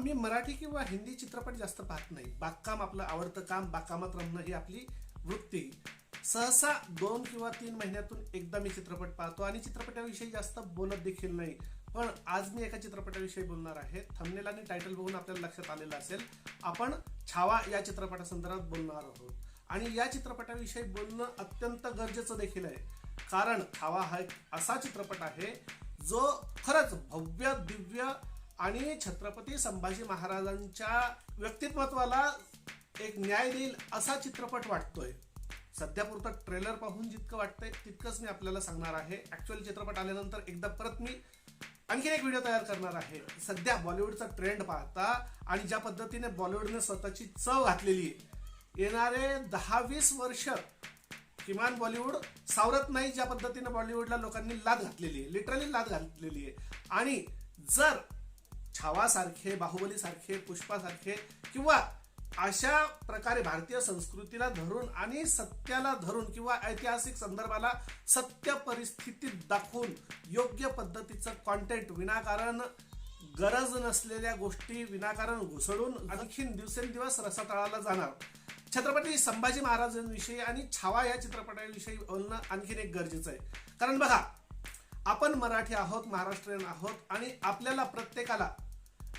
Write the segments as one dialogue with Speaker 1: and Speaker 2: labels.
Speaker 1: मी मराठी किंवा हिंदी चित्रपट जास्त पाहत नाही. बागकाम आपलं आवडतं काम बागकामात रमणं ही आपली वृत्ती. सहसा दोन किंवा तीन महिन्यातून एकदा मी चित्रपट पाहतो आणि चित्रपटाविषयी जास्त बोलत देखील नाही. पण आज मी एका चित्रपटाविषयी बोलणार आहे. थंबनेल आणि टायटल बघून आपल्याला लक्षात आलेलं असेल. आपण छावा या चित्रपटासंदर्भात बोलणार आहोत. आणि या चित्रपटाविषयी बोलणं अत्यंत गरजेचं देखील आहे. कारण छावा हा एक असा चित्रपट आहे जो खरंच भव्य दिव्य आणि छत्रपती संभाजी महाराजांच्या व्यक्तिमत्वाला एक न्याय देईल असा चित्रपट वाटतोय. सध्या पुरतं ट्रेलर पाहून जितकं वाटतंय तितकंच मी आपल्याला सांगणार आहे. ऍक्च्युअल चित्रपट आल्यानंतर एकदा परत मी आणखीन एक व्हिडिओ तयार करणार आहे. सध्या बॉलिवूडचा ट्रेंड पाहता आणि ज्या पद्धतीने बॉलिवूडने स्वतःची चव घातलेली आहे येणारे दहा वीस वर्ष किमान बॉलिवूड सावरत नाही ज्या पद्धतीने बॉलिवूडला लोकांनी लाद घातलेली आहे. लिटरली लाद घातलेली आहे. आणि जर छावासारखे बाहुबलीसारखे पुष्पासारखे किंवा अशा प्रकारे भारतीय संस्कृतीला धरून आणि सत्याला धरून किंवा ऐतिहासिक संदर्भाला सत्य परिस्थितीत दाखवून योग्य पद्धतीचं कॉन्टेंट विनाकारण गरज नसलेल्या गोष्टी विनाकारण घुसळून आणखीन दिवसेंदिवस रसातळाला जाणार. छत्रपती संभाजी महाराजांविषयी आणि छावा या चित्रपटाविषयी बोलणं आणखीन एक गरजेचं आहे. कारण बघा आपण मराठी आहोत महाराष्ट्रीयन आहोत आणि आपल्याला प्रत्येकाला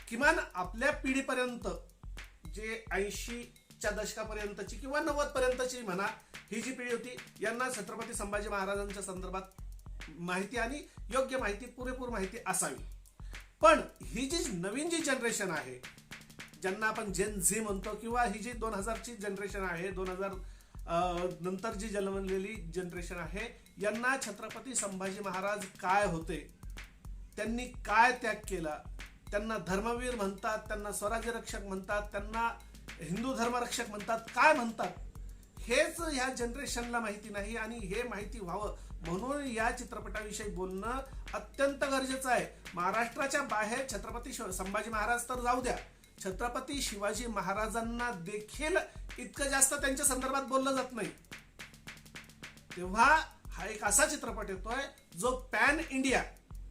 Speaker 1: किमान आपल्या पिढीपर्यंत जे ऐंशीच्या दशकापर्यंतची किंवा नव्वद पर्यंतची म्हणा ही जी पिढी होती यांना छत्रपती संभाजी महाराजांच्या संदर्भात माहिती आणि योग्य माहिती पुरेपूर माहिती असावी. पण ही जी नवीन जी जनरेशन आहे ज्यांना आपण जेन झी म्हणतो किंवा ही जी दोन हजारची जनरेशन आहे दोन हजार नंतर जी जन्मलेली जनरेशन आहे यांना छत्रपती संभाजी महाराज काय होते? त्यांनी काय त्याग केला? त्यांना धर्मवीर म्हणतात त्यांना स्वराज्य रक्षक म्हणतात त्यांना हिंदू धर्मरक्षक म्हणतात काय म्हणतात? हेच ह्या जनरेशनला माहिती नाही आणि हे माहिती व्हावं म्हणून या चित्रपटाविषयी बोलणं अत्यंत गरजेचं आहे. महाराष्ट्राच्या बाहेर छत्रपती शिव- संभाजी महाराज तर जाऊ द्या. छत्रपती शिवाजी महाराजांना देखील इतकं जास्त त्यांच्या संदर्भात बोललं जात नाही. तेव्हा हा एक असा चित्रपट येतोय जो पॅन इंडिया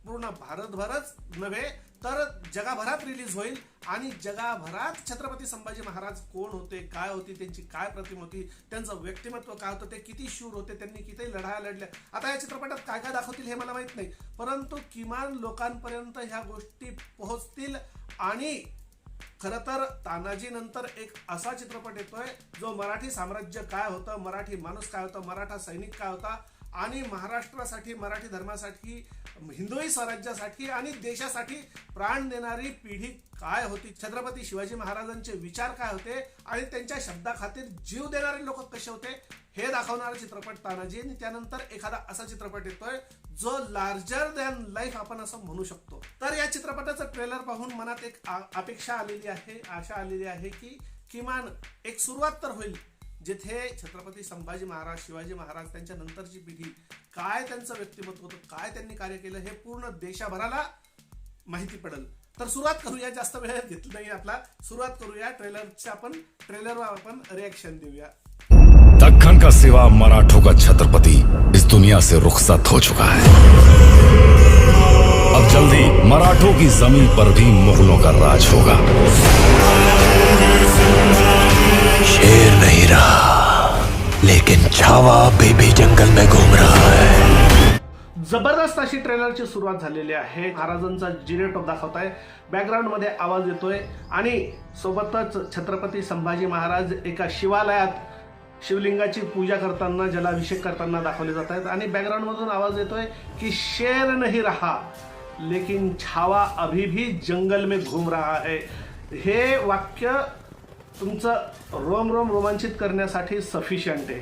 Speaker 1: पूर्ण भारतभरच नव्हे तर जगाभरात रिलीज होईल. आणि जगाभरात छत्रपती संभाजी महाराज कोण होते काय होती त्यांची काय प्रतिमा होती त्यांचं व्यक्तिमत्व काय होतं ते किती शूर होते त्यांनी किती लढाया लढल्या. आता या चित्रपटात काय काय दाखवतील हे मला माहीत नाही. परंतु किमान लोकांपर्यंत ह्या गोष्टी पोहोचतील. आणि खर तर तानाजी नंतर एक असा चित्रपट येतोय जो मराठी साम्राज्य काय होतं मराठी माणूस काय होतं मराठा सैनिक काय होता आणि महाराष्ट्रासाठी मराठी धर्मासाठी हिंदवी स्वराज्यासाठी आणि देशासाठी प्राण देणारी पिढी काय होती? छत्रपती शिवाजी महाराजांचे विचार काय होते? आणि त्यांच्या शब्दाखातीर जीव देणारे लोक कसे होते? हे दाखवणारा चित्रपट तानाजी. आणि त्यानंतर एखादा असा चित्रपट येतोय जो लार्जर दॅन लाईफ आपण असं म्हणू शकतो. तर या चित्रपटाचं ट्रेलर पाहून मनात एक आ- अपेक्षा आलेली आहे आशा आलेली आहे की किमान एक सुरुवात तर होईल. जिथे छत्रपती संभाजी महाराज शिवाजी महाराज त्यांच्या नंतरची पिढी काय त्यांचं व्यक्तिमत्व होतं काय त्यांनी कार्य केलं हे पूर्ण देशाभराला माहिती पडेल. तर सुरुवात करूया जास्त वेळ घेतला नाही आपला. सुरुवात करूया ट्रेलरच्या आपण ट्रेलरवर आपण रिॲक्शन देऊया.
Speaker 2: दखन का सिवा मराठों का छत्रपति इस दुनिया से रुखसत हो चुका है। अब जल्दी मराठों की जमीन पर भी मुगलों का राज होगा।
Speaker 3: शेर नहीं रहा लेकिन छावा अभी भी जंगल में घूम रहा है।
Speaker 1: जबरदस्त अशी ट्रेलरची सुरुवात झालेली आहे. महाराजांचा जिरेटॉप दाखवताय. बॅकग्राऊंडमध्ये आवाज येतोय. आणि सोबतच छत्रपती संभाजी महाराज एका शिवालयात शिवलिंगाची पूजा करताना जलाभिषेक करताना दाखवले जात आहेत. आणि बॅकग्राऊंड मधून आवाज येतोय की शेर नाही रहा लेकिन छावा अभी भी जंगल में घूम रहा है. हे वाक्य तुमचं रोम रोम रोमांचित करण्यासाठी सफिशियंट आहे.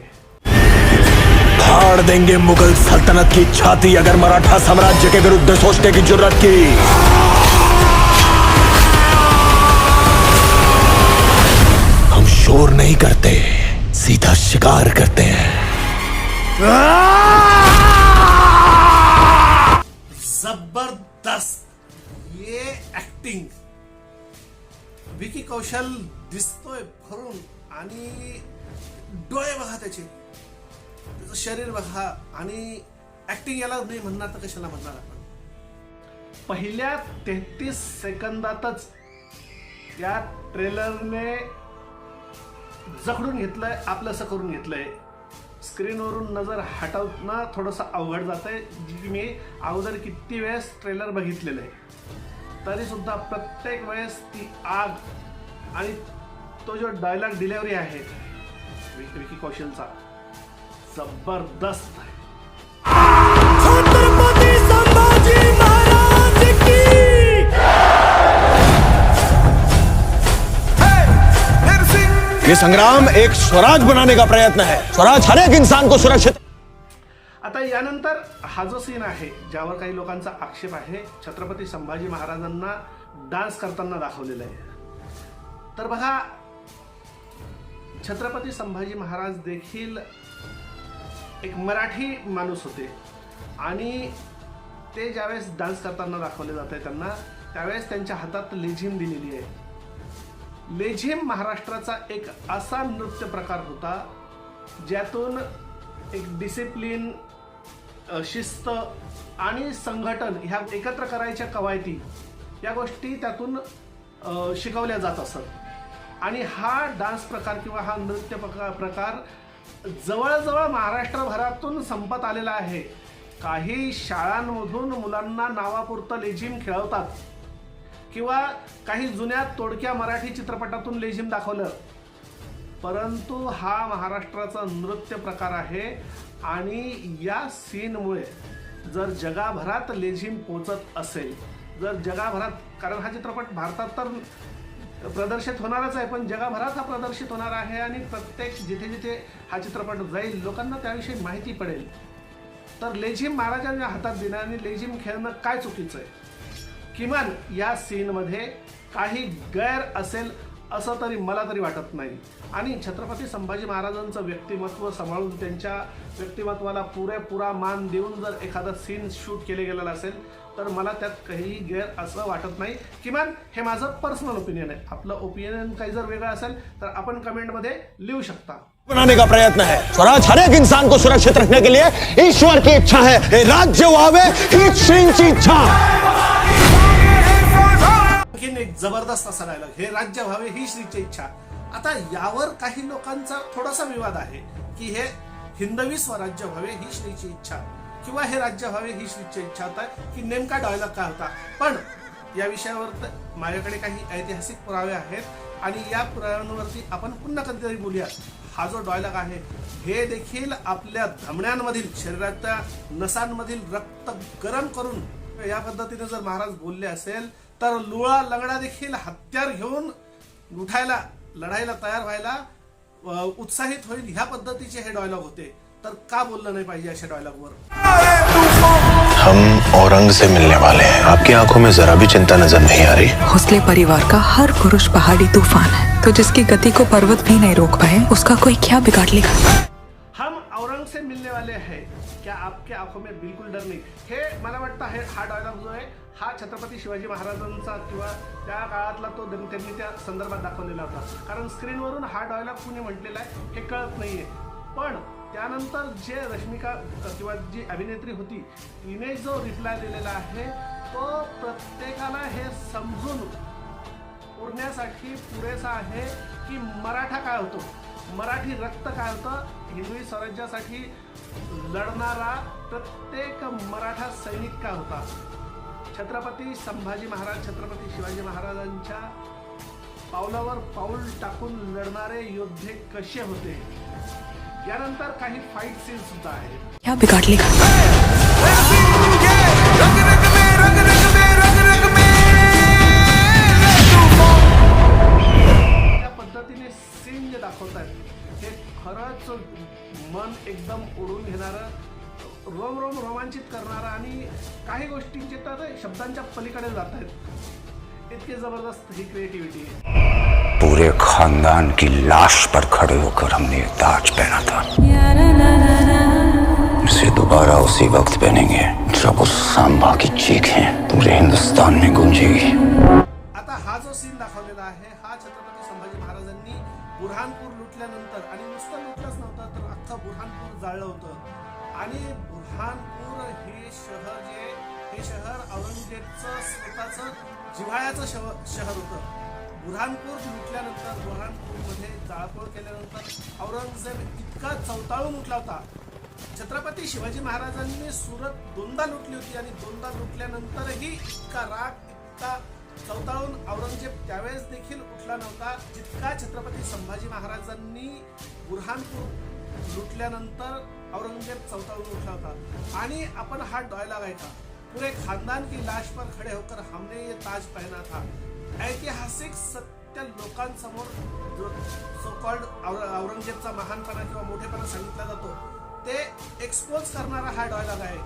Speaker 3: फाड़ देंगे मुगल सल्तनत की छाती अगर मराठा साम्राज्य के विरुद्ध सोचने की जरूरत की। हम शोर नहीं करते सीधा शिकार करते हैं।
Speaker 1: जबरदस्त ये ऍक्टिंग विकी कौशल दिसतोय भरून आणि डोळे बघा त्याचे. त्याचं शरीर बघा आणि ऍक्टिंग याला नाही म्हणणार तर कशाला म्हणणार आपण? पहिल्या तेहतीस सेकंदातच या ट्रेलरने जखडून घेतलंय आपलंसं करून घेतलंय. स्क्रीनवरून नजर हटवणं थोडंसं अवघड जातंय. जी मी अगोदर किती वेळेस ट्रेलर बघितलेलं आहे तरीसुद्धा प्रत्येक वेळेस ती आग आणि तो जो डायलॉग डिलेवरी आहे विकी कौशलचा जबरदस्त आहे.
Speaker 3: छत्रपती संभाजी महाराज की! ये संग्राम एक स्वराज बनाने का प्रयत्न है। स्वराज हर एक इंसान को सुरक्षित
Speaker 1: आता यानंतर हा जो सीन आहे ज्यावर काही लोकांचा आक्षेप आहे छत्रपती संभाजी महाराजांना डान्स करताना दाखवलेला आहे. तर बघा छत्रपती संभाजी महाराज देखील एक मराठी माणूस होते. आणि ते ज्यावेळेस डान्स करताना दाखवले जात आहे त्यांना त्यावेळेस त्यांच्या हातात लेझिम दिलेली आहे. लेझिम महाराष्ट्राचा एक असा नृत्य प्रकार होता ज्यातून एक डिसिप्लिन शिस्त आणि संघटन ह्या एकत्र करायच्या कवायती या गोष्टी त्यातून शिकवल्या जात असत. आणि हा डान्स प्रकार किंवा हा नृत्य प्रकार प्रकार जवळजवळ महाराष्ट्रभरातून संपत आलेला आहे. काही शाळांमधून मुलांना नावापुरतं लेझिम खेळवतात. किंवा काही जुन्या तोडक्या मराठी चित्रपटातून लेझिम दाखवलं. परंतु हा महाराष्ट्राचा नृत्य प्रकार आहे आणि या सीनमुळे जर जगाभरात लेझिम पोचत असेल जर जगाभरात कारण हा चित्रपट भारतात तर प्रदर्शित होणारच आहे पण जगभरात हा प्रदर्शित होणार आहे आणि प्रत्येक जिथे जिथे हा चित्रपट जाईल लोकांना त्याविषयी माहिती पडेल. तर लेझिम महाराजांच्या हातात दिलं आणि लेझिम खेळणं काय चुकीचं आहे? किमान या सीनमध्ये काही गैर असेल असं तरी मला तरी वाटत नाही. आणि छत्रपती संभाजी महाराजांचं व्यक्तिमत्व सांभाळून त्यांच्या व्यक्तिमत्वाला पुरेपुरा मान देऊन जर एखादा सीन शूट केले गेलेला असेल तर मला त्यात काही गैर असं वाटत नाही. किमान हे माझं पर्सनल ओपिनियन आहे. आपलं ओपिनियन काही जर वेगळं असेल तर आपण कमेंटमध्ये लिहू शकता.
Speaker 3: बनाने का प्रयत्न है। स्वराज हर एक इंसान को सुरक्षित रखने के लिए ईश्वर की इच्छा है। हे राज्य व्हावे हीच श्रींची इच्छा।
Speaker 1: आणखीन एक जबरदस्त असा डायलॉग हे राज्य व्हावे ही श्रीची इच्छा. आता यावर काही लोकांचा थोडासा विवाद आहे की हे हिंदवी स्वराज्य व्हावे ही श्रीची इच्छा. किंवा हे राज्य व्हावे ही श्रीची इच्छा होता की नेमका डायलॉग काय होता. पण या विषयावर तर माझ्याकडे काही ऐतिहासिक पुरावे आहेत आणि या पुराव्यांवरती आपण पुन्हा कधीतरी बोलूया. हा जो डॉयलॉग आहे हे देखील आपल्या धमण्यांमधील शरीराच्या नसांमधील रक्त गरम करून या पद्धतीने जर महाराज बोलले असेल तर लुळा लंगडा देखील हत्यार घेऊन उठायला लढायला तयार व्हायला उत्साहित होईल ह्या पद्धतीचे हे डॉयलॉग होते. तर का बोललं नाही पाहिजे अशा डायलॉगवर
Speaker 4: हम औरंग से मिलने वाले हैं। आपकी आँखों में जरा भी चिंता नज़र नहीं आ रही?
Speaker 5: भोसले परिवार का हर पुरुष पहाड़ी तूफ़ान है। तो जिसकी गति को पर्वत भी नहीं रोक पाए उसका कोई क्या बिगाड़ लेगा?
Speaker 1: हम औरंग से मिलने वाले हैं। क्या आपके आँखों में बिलकुल डर नाही? हे मला वाटतं हे हा डायलॉग जो आहे हा छत्रपती शिवाजी महाराजांचा किंवा त्या काळातला तो त्यांनी त्यांनी त्या संदर्भात दाखवलेला होता. कारण स्क्रीनवरून हा डायलॉग कुणी म्हटलेला आहे हे कळत नाहीये. पण त्यानंतर जे रश्मिका किंवा जी अभिनेत्री होती तिने जो रिप्लाय दिलेला आहे तो प्रत्येकाला हे समजून उरण्यासाठी पुरेसा आहे की मराठा काय होतो? मराठी रक्त काय होतं? हिंदवी स्वराज्यासाठी लढणारा प्रत्येक मराठा सैनिक काय होता? छत्रपती संभाजी महाराज छत्रपती शिवाजी महाराजांच्या पावलावर पाऊल टाकून लढणारे योद्धे कसे होते? यानंतर काही फाईट सीन सुद्धा आहेत.
Speaker 5: लेगा
Speaker 1: त्या पद्धतीने सीन जे दाखवत आहेत हे खरंच मन एकदम ओढून घेणारं रोम रोम रोमांचित करणारं आणि काही गोष्टींचे तर शब्दांच्या पलीकडे जात आहेत इतके जबरदस्त ही क्रिएटिव्हिटी आहे.
Speaker 6: पूरे खानदान की लाश पर खड़े होकर हमने ताज पहना था। इसे दोबारा उसी वक्त पहनेंगे जब उस सांबा की चीखें पूरे हिंदुस्तान में गूंजेगी।
Speaker 1: आता हा जो सीन दाखवलेला आहे, हा छत्रपती संभाजी महाराजांनी बुरहानपूर लुटल्यानंतर आणि नुसतं लुटलंच नव्हतं, तर बुरहानपूर जाळलं होतं. आणि बुरहानपूर हे शहर जे, हे शहर औरंगजेबचं, स्वतःचं जिव्हाळ्याचं शहर होतं. बुरहानपूर लुटल्यानंतर बुरहानपूरमध्ये जाळपोळ केल्यानंतर औरंगजेब इतका चवताळून उठला होता. छत्रपती शिवाजी महाराजांनी सुरत दोनदा लुटली होती आणि दोनदा लुटल्यानंतरही इतका राग इतका चवताळून औरंगजेब त्यावेळेस देखील उठला नव्हता जितका छत्रपती संभाजी महाराजांनी बुरहानपूर लुटल्यानंतर औरंगजेब चवताळून उठला होता. आणि आपण हा डायलॉग ऐका पुरे खानदान की लाश पर खडे होकर हमने ये ताज पहना था. ऐतिहासिक सत्य लोकांसमोर जो सोकॉल्ड और औरंगजेबचा महानपणा किंवा मोठेपणा सांगितला जातो ते एक्सपोज करणारा हा डायलॉग आहे.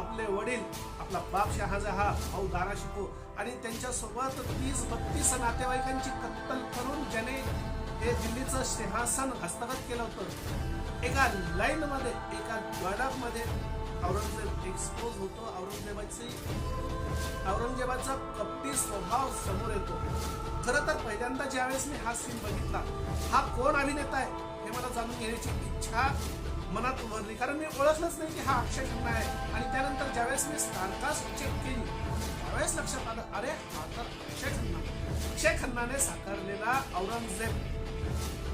Speaker 1: आपले वडील आपला बाप शहाजहा भाऊ दारा शिको आणि त्यांच्यासोबत तीस बत्तीस नातेवाईकांची कत्तल करून ज्याने हे दिल्लीचं सिंहासन हस्तगत केलं होतं. एका लाईनमध्ये एका डॉयलॉगमध्ये औरंगजेब एक्सपोज होतो औरंगजेबाची औरंगजेबाचा कपटी स्वभाव समोर येतो. खरं तर पहिल्यांदा ज्यावेळेस मी हा सीन बघितला हा कोण अभिनेता आहे हे मला जाणून घेण्याची इच्छा मनात उभारली कारण मी ओळखलंच नाही की हा अक्षय खन्ना आहे. आणि त्यानंतर ज्यावेळेस मी स्टारकास्ट चेक केली त्यावेळेस लक्षात आलं अरे हा तर अक्षय खन्ना. अक्षय खन्नाने साकारलेला औरंगजेब.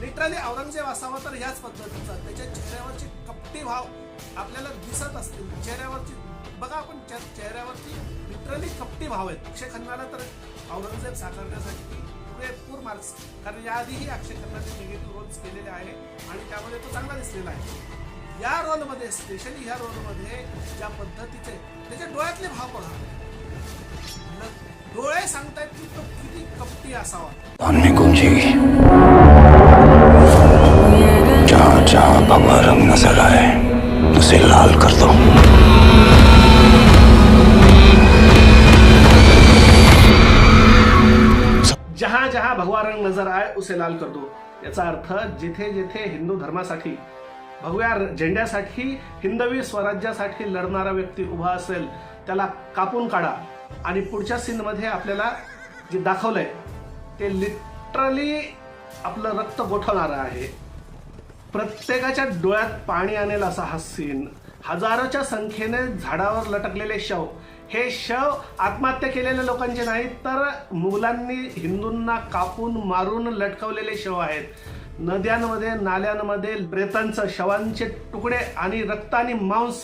Speaker 1: लिटरली औरंगजेब असावा तर ह्याच पद्धतीचा त्याच्या चेहऱ्यावरचे कपटी भाव आपल्याला दिसत असतील चेहऱ्यावरची बघा आपण चेहऱ्यावरची लिटरली कपटी भाव आहेत. अक्षय खन्नाला तर औरंगजेब साकारण्यासाठी पुरेपूर मार्क्स कारण याआधीही अक्षय खन्नाने निगेटिव्ह रोल्स केलेले आहे आणि त्यामध्ये तो चांगला दिसलेला आहे. या रोलमध्ये स्पेशली ह्या रोलमध्ये ज्या पद्धतीचे त्याच्या डोळ्यातले भाव बघा डोळे सांगतायत की तो किती कपटी असावा.
Speaker 6: वन में गूंजेगी जहाँ जहाँ रंग नजर उसे लाल कर दो.
Speaker 1: जहां जहां भगवा रंग नजर आए उसे लाल कर दो. याचा अर्थ जिथे जिथे हिंदू धर्मासाठी भगव्या र- झेंड्यासाठी हिंदवी स्वराज्यासाठी लढणारा व्यक्ती उभा असेल त्याला कापून काढा. आणि पुढच्या सीनमध्ये आपल्याला जे दाखवलंय ते लिटरली आपलं रक्त गोठवणारं आहे. प्रत्येकाच्या डोळ्यात पाणी आणेल असा हा सीन हजारोच्या संख्येने झाडावर लटकलेले शव. हे शव आत्महत्या केलेल्या लोकांचे नाहीत तर मुघलांनी हिंदूंना कापून मारून लटकवलेले शव आहेत. नद्यांमध्ये नाल्यांमध्ये प्रेतांचं शवांचे तुकडे आणि रक्त आणि मांस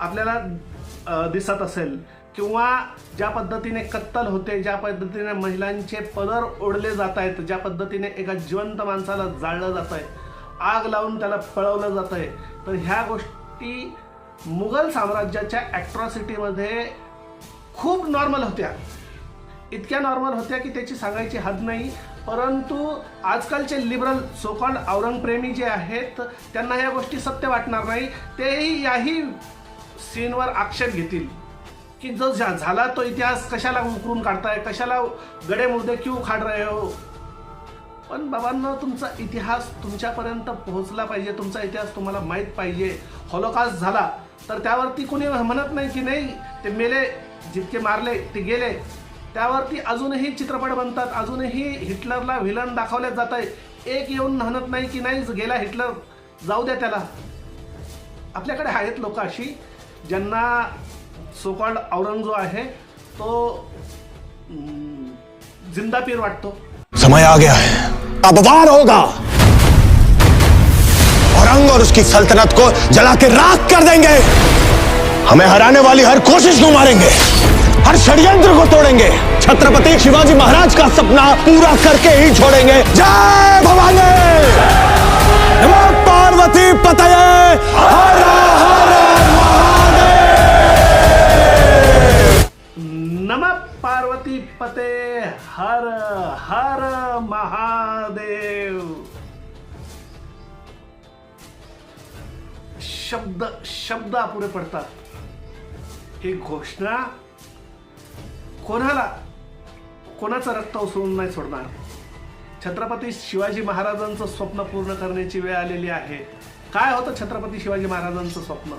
Speaker 1: आपल्याला दिसत असेल. किंवा ज्या पद्धतीने कत्तल होते ज्या पद्धतीने महिलांचे पदर ओढले जात आहेत ज्या पद्धतीने एका जिवंत माणसाला जाळलं जात आहे आग लावून त्याला पळवलं जात आहे तर ह्या गोष्टी मुघल साम्राज्याच्या ॲट्रॉसिटीमध्ये खूप नॉर्मल होत्या. इतक्या नॉर्मल होत्या की त्याची सांगायची हद नाही. परंतु आजकालचे लिबरल सोकॉल्ड औरंगप्रेमी जे आहेत त्यांना या गोष्टी सत्य वाटणार नाही. तेही याही सीनवर आक्षेप घेतील. की जो झा- झाला तो इतिहास कशाला उकरून काढताय? कशाला गडे मुर्दे क्यू खाड रहे हो? पण बाबांना तुमचा इतिहास तुमच्यापर्यंत पोहोचला पाहिजे. तुमचा इतिहास तुम्हाला माहीत पाहिजे. हॉलोकास्ट झाला तर त्यावरती कोणी म्हणत नाही की नाही ते मेले जितके मारले ते गेले. त्यावरती अजूनही चित्रपट बनतात. अजूनही हिटलरला व्हिलन दाखवल्या जात आहे एक येऊन म्हणत नाही की नाही गेला हिटलर जाऊ द्या त्याला. आपल्याकडे आहेत लोक अशी ज्यांना सोकॉल्ड औरंग जो आहे तो जिंदापीर जिंदा पीर वाटतो.
Speaker 3: समय आ गया है। अब वार होगा। औरंग और उसकी सल्तनत को जला के राख कर देंगे। हमें हराने वाली हर कोशिश को मारेंगे। हर षड्यंत्र को तोड़ेंगे। छत्रपति शिवाजी महाराज का सपना पूरा करके ही छोड़ेंगे। जय भवानी! पार्वती पतये! हर हर
Speaker 1: नम पार्वती पते हर शब्द शब्द अपुरे पडतात. ही घोषणा कोणाला कोणाचं रक्त उसळून नाही सोडणार? छत्रपती शिवाजी महाराजांचं स्वप्न पूर्ण करण्याची वेळ आलेली आहे. काय होतं छत्रपती शिवाजी महाराजांचं स्वप्न?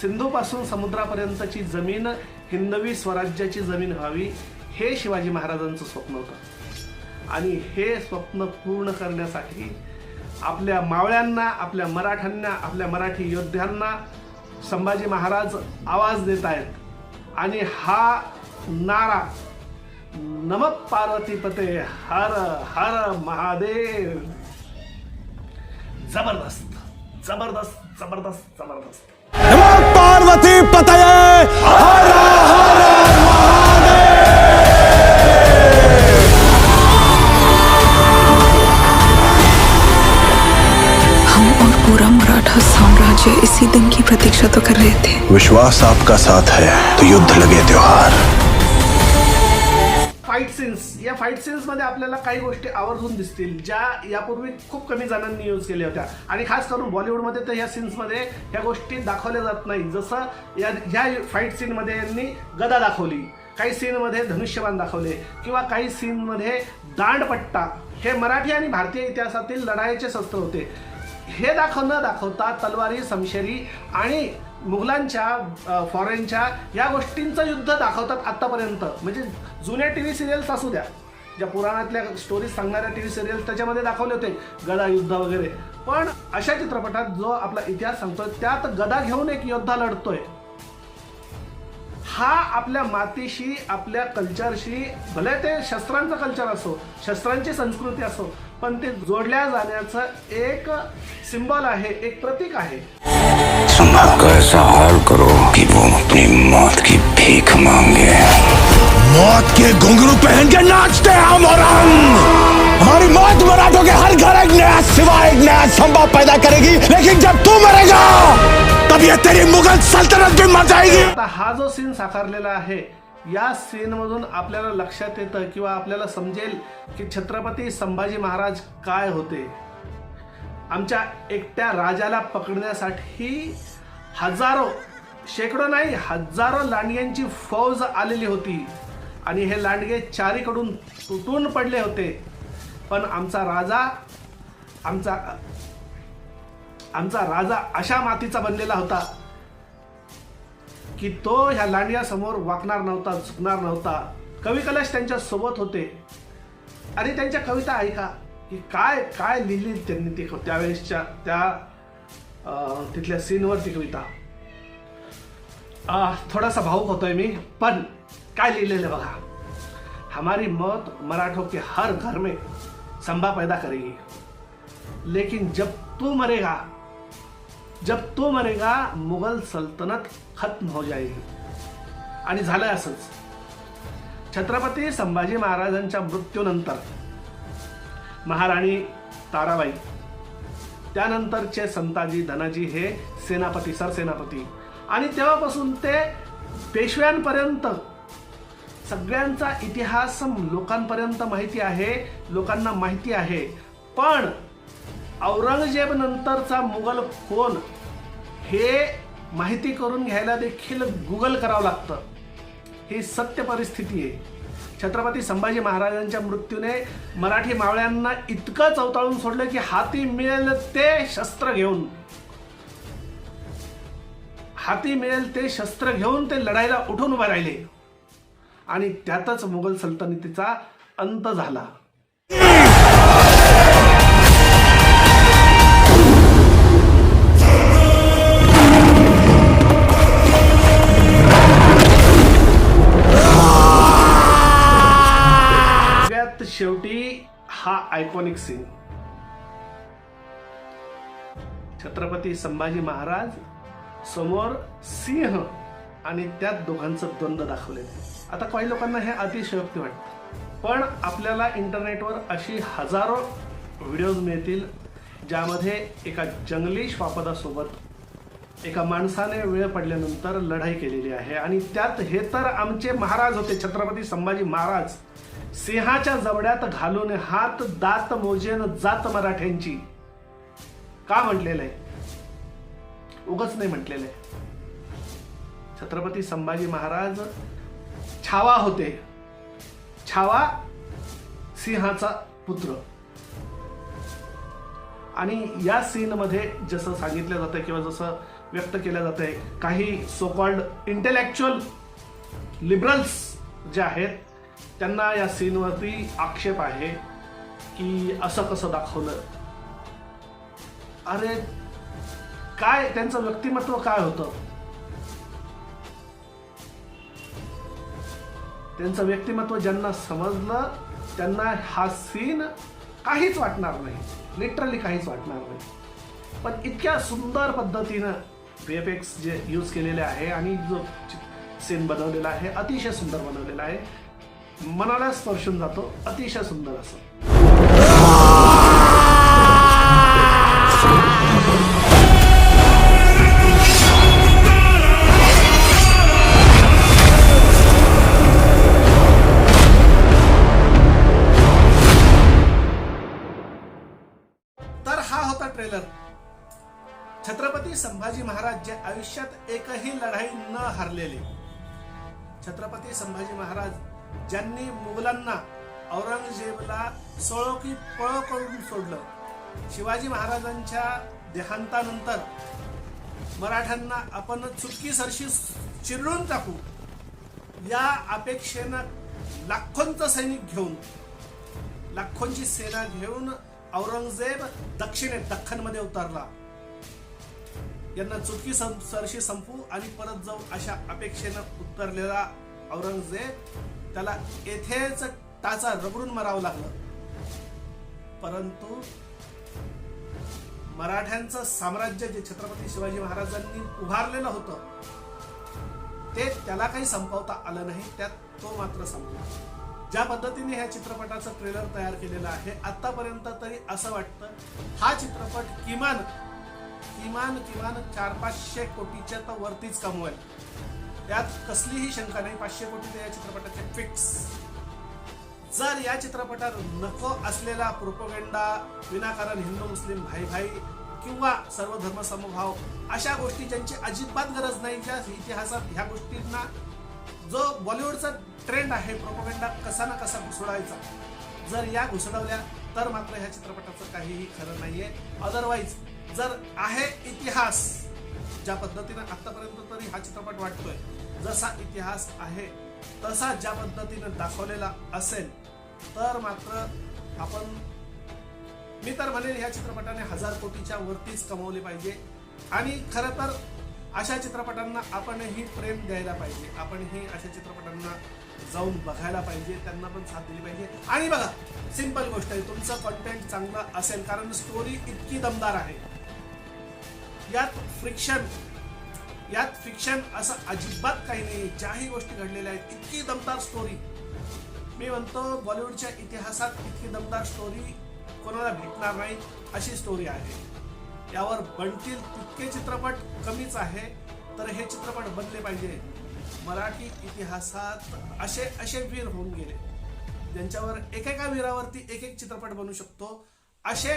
Speaker 1: सिंधूपासून समुद्रापर्यंतची जमीन हिंदवी स्वराज्याची जमीन व्हावी हे शिवाजी महाराजांचं स्वप्न होतं. आणि हे स्वप्न पूर्ण करण्यासाठी आपल्या मावळ्यांना आपल्या मराठ्यांना आपल्या मराठी योद्ध्यांना संभाजी महाराज आवाज देत आहेत. आणि हा नारा नम पार्वती पते हर हर महादेव. जबरदस्त जबरदस्त जबरदस्त जबरदस्त.
Speaker 3: नमः पार्वती पतये
Speaker 5: इसी दिन की प्रतीक्षा तो कर रहे थे।
Speaker 4: विश्वास आपका साथ है तो युद्ध लगे त्योहार।
Speaker 1: फाईट सीन्स या फाईट सीन्समध्ये आपल्याला काही गोष्टी आवर्जून दिसतील ज्या यापूर्वी खूप कमी जणांनी यूज केल्या होत्या. आणि खास करून बॉलिवूडमध्ये तर ह्या सीन्समध्ये ह्या गोष्टी दाखवल्या जात नाही. जसं या ह्या फाईट सीनमध्ये यांनी गदा दाखवली काही सीनमध्ये धनुष्यबाण दाखवले किंवा काही सीनमध्ये दांडपट्टा. हे मराठी आणि भारतीय इतिहासातील लढाईचे शस्त्र होते. हे दाखव न दाखवता तलवारी समशेरी आणि मुघलांच्या फॉरेनच्या या गोष्टींचं युद्ध दाखवतात आत्तापर्यंत. म्हणजे जुन्या टी व्ही सिरियल्स असू द्या. ज्या पुराणातल्या स्टोरीज सांगणाऱ्या टी व्ही सिरियल्स त्याच्यामध्ये दाखवले होते गदा युद्ध वगैरे. पण अशा चित्रपटात जो आपला इतिहास सांगतोय त्यात गदा घेऊन एक योद्धा लढतोय. हा आपल्या मातीशी आपल्या कल्चरशी भले ते शस्त्रांचं कल्चर असो शस्त्रांची संस्कृती असो पण ते जोडल्या जाण्याचं एक सिंबल आहे एक प्रतीक आहे.
Speaker 6: संभल का ऐसा हाल करो कि वो अपनी मौत की भीख मांगे।
Speaker 3: मौत के घुंघरू पहन के नाचते हम और हम। हमारी मौत मराठों के हर घर एक नया सिवा एक नया संभव पैदा करेगी। लेकिन जब तू मरेगा तब ये तेरी मुगल सल्तनत भी मर जाएगी।
Speaker 1: आता हा जो सीन साकारलेला आहे या सीनमधून आपल्याला लक्षात येतं किंवा आपल्याला समजेल की छत्रपती संभाजी महाराज काय होते. आमच्या एकट्या राजाला पकडण्यासाठी हजारो शेकडो नाही हजारो लांडग्यांची फौज आलेली होती. आणि हे लांडगे चारीकडून तुटून पडले होते. पण आमचा राजा आमचा आमचा राजा अशा मातीचा बनलेला होता. की तो ह्या लांडियासमोर वाकणार नव्हता झुकणार नव्हता. कवी कलश त्यांच्यासोबत होते. आणि त्यांच्या कविता ऐका की काय काय लिहिली त्यांनी ती त्यावेळेसच्या त्या तिथल्या सीनवर ती कविता. अं, थोडासा भाऊक होतोय मी पण काय लिहिलेलं बघा. हमारी मौत मराठों के हर घर में संभा पैदा करेगी. लेकिन जब तू मरेगा जब तो मरेगा मुघल सल्तनत खत्म हो जाएगी. आणि झालं असंच. छत्रपती संभाजी महाराजांच्या मृत्यूनंतर महाराणी ताराबाई त्यानंतरचे संताजी धनाजी हे सेनापती सरसेनापती. आणि तेव्हापासून ते पेशव्यांपर्यंत सगळ्यांचा इतिहास लोकांपर्यंत माहिती आहे लोकांना माहिती आहे. पण औरंगजेब नंतरचा मुघल कोण हे माहिती करून घ्यायला देखील गुगल करावं लागतं. ही सत्य परिस्थिती आहे. छत्रपती संभाजी महाराजांच्या मृत्यूने मराठी मावळ्यांना इतकं चवताळून सोडलं की हाती मिळेल ते शस्त्र घेऊन. हाती मिळेल ते शस्त्र घेऊन ते लढायला उठून उभे राहिले. आणि त्यातच मुघल सल्तनतीचा अंत झाला. शेवटी हा आयकॉनिक सीन छत्रपती संभाजी महाराज समोर सिंह आणि त्यात दोघांचं द्वंद्व दाखवले आता काही लोकांना हे अतिशयोक्ती वाटतं. पण आपल्याला इंटरनेटवर अशी हजारो व्हिडिओज मिळतील ज्यामध्ये एका जंगली श्वापदासोबत एका माणसाने वेळ पडल्यानंतर लढाई केलेली आहे. आणि त्यात हे तर आमचे महाराज होते छत्रपती संभाजी महाराज. सिंहाच्या जवड्यात घालून हात दात मोजेन जात मराठ्यांची. का म्हटलेलं आहे? उगच नाही म्हटलेलं आहे. छत्रपती संभाजी महाराज छावा होते. छावा सिंहाचा पुत्र. आणि या सीनमध्ये जसं सांगितलं जातं किंवा जसं व्यक्त केलं जातंय काही सो कॉल्ड इंटेलेक्च्युअल लिबरल्स जे आहेत त्यांना या सीनवरती आक्षेप आहे की असं कसं दाखवलं. अरे काय त्यांचं व्यक्तिमत्व काय होतं? त्यांचं व्यक्तिमत्व ज्यांना समजलं त्यांना हा सीन काहीच वाटणार नाही. लिटरली काहीच वाटणार नाही. पण इतक्या सुंदर पद्धतीनं व्ही एफ एक्स जे यूज केलेले आहे आणि जो सीन बनवलेला आहे अतिशय सुंदर बनवलेला आहे. मनाला स्पर्शून जातो अतिशय सुंदर असं. छत्रपती संभाजी महाराज जे आयुष्यात एकही लढाई न हरलेले? छत्रपती संभाजी महाराज ज्यांनी मुघलांना औरंगजेबला सळो की पळ करून सोडलं शिवाजी महाराजांच्या देहांतानंतर मराठ्यांना आपण चुटकी सरशी चिरडून टाकू या अपेक्षेनं लाखोंचं सैनिक घेऊन लाखोंची सेना घेऊन औरंगजेब दक्षिणे दख्खनमध्ये उतरला. यांना चुकी सरशी संपू आणि परत जाऊ अशा अपेक्षेनं उत्तरलेला औरंगजेब त्याला येथेच टाचा रगडून मरावं लागलं. परंतु मराठ्यांचं साम्राज्य जे छत्रपती शिवाजी महाराजांनी उभारलेलं होतं ते त्याला काही संपवता आलं नाही त्यात तो मात्र संपला. ज्या पद्धतीने ह्या चित्रपटाचं ट्रेलर तयार केलेलं आहे आतापर्यंत तरी असं वाटतं हा चित्रपट किमान किमान किमान चार पाचशे कोटीच्या तर वरतीच कमवेल. त्यात कसलीही शंका नाही पाचशे कोटी या चित्रपटाचे फिक्स जर या चित्रपटात नको असलेला प्रोपोगेंडा विनाकारण हिंदू मुस्लिम भाई भाई किंवा सर्व धर्म समभाव अशा गोष्टी ज्यांची अजिबात गरज नाही ज्या इतिहासात ह्या गोष्टींना जो बॉलिवूडचा ट्रेंड आहे प्रोपोगेंडा कसा ना कसा घुसडायचा. जर या घुसडवल्या तर मात्र ह्या चित्रपटाचं काहीही खरं नाहीये. अदरवाईज जर आहे इतिहास ज्या पद्धतीनं आतापर्यंत तरी हा चित्रपट वाटतोय जसा इतिहास आहे तसा ज्या पद्धतीनं दाखवलेला असेल तर मात्र आपण मी तर म्हणेल ह्या चित्रपटाने हजार कोटीच्या वरतीच कमवले पाहिजे. आणि खरं तर अशा चित्रपटांना आपणही प्रेम द्यायला पाहिजे. आपणही अशा चित्रपटांना जाऊन बघायला पाहिजे. त्यांना पण साथ दिली पाहिजे. आणि बघा सिंपल गोष्ट आहे तुमचं कंटेंट चांगलं असेल कारण स्टोरी इतकी दमदार आहे. यात फ्रिक्शन यात फिक्शन असं अजिबात काही नाही. ज्याही गोष्टी घडलेल्या आहेत इतकी दमदार स्टोरी मी म्हणतो बॉलिवूडच्या इतिहासात इतकी दमदार स्टोरी कोणाला भेटणार नाही अशी स्टोरी आहे. यावर बनतील तितके चित्रपट कमीच आहे तर हे चित्रपट बनले पाहिजे. मराठी इतिहासात असे असे वीर होऊन गेले. ज्यांच्यावर एकेका वीरावरती एक एक चित्रपट बनू शकतो असे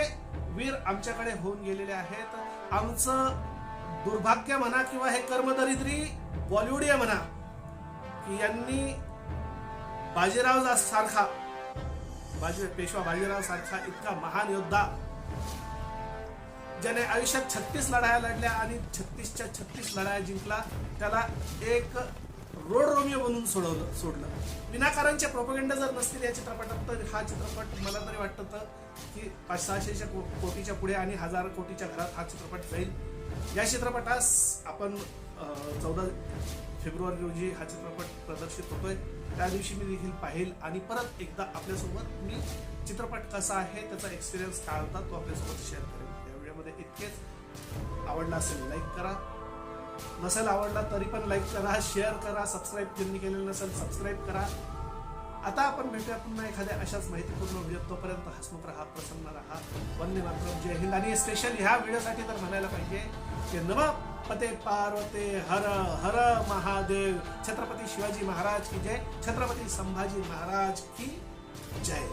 Speaker 1: वीर आमच्याकडे होऊन गेलेले आहेत. आमचं दुर्भाग्य म्हणा किंवा हे कर्मदरिद्री या म्हणा की यांनी बाजीराव सारखा बाजी पेशवा बाजीराव सारखा इतका महान योद्धा ज्याने आयुष्यात छत्तीस लढाया लढल्या आणि छत्तीसच्या छत्तीस लढाया जिंकला त्याला एक रोड रोमिओ बनवून सोडवलं सोडलं. विनाकारांचे प्रोपगेंडा जर नसतील या चित्रपटात तर हा चित्रपट मला तरी वाटतं तर की पाच सहाशेच्या को- कोटीच्या पुढे आणि हजार कोटीच्या घरात हा चित्रपट जाईल. या चित्रपटास आपण चौदा फेब्रुवारी रोजी हा चित्रपट प्रदर्शित होतोय. त्या दिवशी मी देखील पाहिल आणि परत एकदा आपल्यासोबत मी चित्रपट कसा आहे त्याचा एक्सपिरियन्स काय होता तो आपल्यासोबत शेअर करेल या व्हिडिओमध्ये इतकेच. आवडला असेल लाईक करा. नसेल आवडला तरी पण लाईक करा शेअर करा सबस्क्राईब ज्यांनी केलेलं नसेल सबस्क्राईब करा. आता आपण भेटूया पुन्हा एखाद्या अशाच माहितीपूर्ण व्हिडिओ तोपर्यंत हसमुख राहा प्रसन्न राहा. वंदे मातरम. जय हिंद. आणि स्पेशल ह्या व्हिडिओसाठी तर म्हणायला पाहिजे की नव पते पार्वते हर हर महादेव. छत्रपती शिवाजी महाराज की जय. छत्रपती संभाजी महाराज की जय.